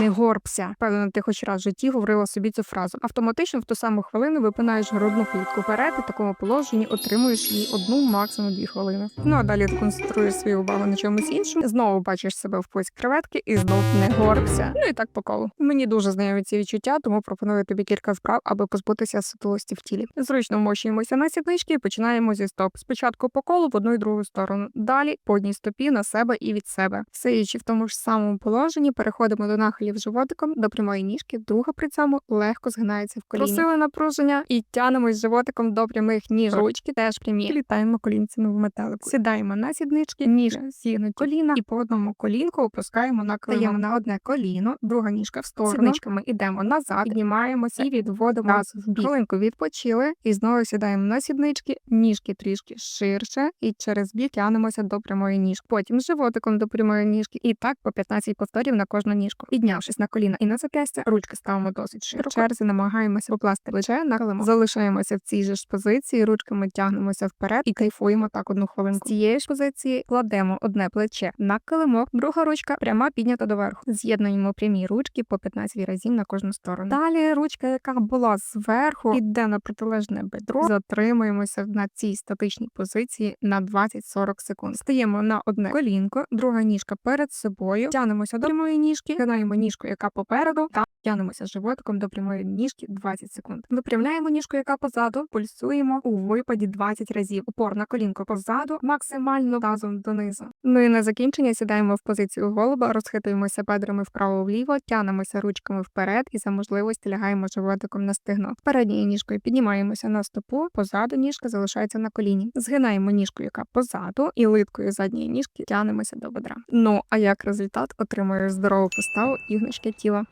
не горбся. Певно, ти хоч раз в житті говорила собі цю фразу. Автоматично в ту саму хвилину випинаєш грудну клітку вперед, в такому положенні отримуєш її одну, максимум дві хвилини. Ну а далі ти концентруєш свою увагу на чомусь іншому. Знову бачиш себе в позі креветки і знов не горбся. Ну і так по колу. Мені дуже знайомі ці відчуття, тому пропоную тобі кілька вправ, аби позбутися сутулості в тілі. Зручно вмощуємося на сіднички і починаємо зі стоп. Спочатку по колу в одну і другу сторону. Далі по одній стопі на себе і від себе. Сидячи в тому ж самому положенні, переходимо до нахилів животиком до прямої ніжки. Друга при цьому легко згинається в коліні. Просили напруження і тянемось животиком до прямих ніж. Ручки теж прямі. Літаємо колінцями в метелику. Сідаємо на сіднички, ніж зігнуть коліна, і по одному колінку опускаємо на коліно. Стаємо на одне коліно, друга ніжка в сторону. Сідничками йдемо назад, піднімаємося і відводимо нас в бік. Хвилинку відпочили і знову сідаємо на сіднички, ніжки трішки ширше, і через бік тянемося до прямої ніжки. Потім животиком до прямої ніжки, і так по 15 повторів на кожну ніжку. Піднявшись на коліна і на зап'ястя, ручки ставимо досить широко. В черзі намагаємося покласти плече на килимок. Залишаємося в цій же ж позиції, ручками тягнемося вперед і кайфуємо так одну хвилинку. З цієї ж позиції кладемо одне плече на килимок, друга ручка пряма піднята доверху. З'єднуємо прямі ручки по 15 разів на кожну сторону. Далі ручка, яка була зверху, іде на протилежне бедро. Затримуємося на цій статичній позиції на 20-40 секунд. Стаємо на одне колінко, друга ніжка перед собою, тянемося до прямої ніжки, кидаємо ніжку, яка попереду, та тянемося животиком до прямої ніжки 20 секунд. Випрямляємо ніжку, яка позаду, пульсуємо у випаді 20 разів. Упор на колінко позаду, максимально тазом донизу. Ну і на закінчення сідаємо в позицію голуба, розхитуємося бедрами вправо-вліво, тянемося ручками вперед і за можливості лягаємо животиком на стегно. Передньою ніжкою піднімаємося на стопу, позаду ніжка залишається на коліні. Згинаємо ніжку, яка позаду, і литкою задньої ніжки тянемося до бедра. Ну а як результат отримуєш здорову поставу і гнучке тіло.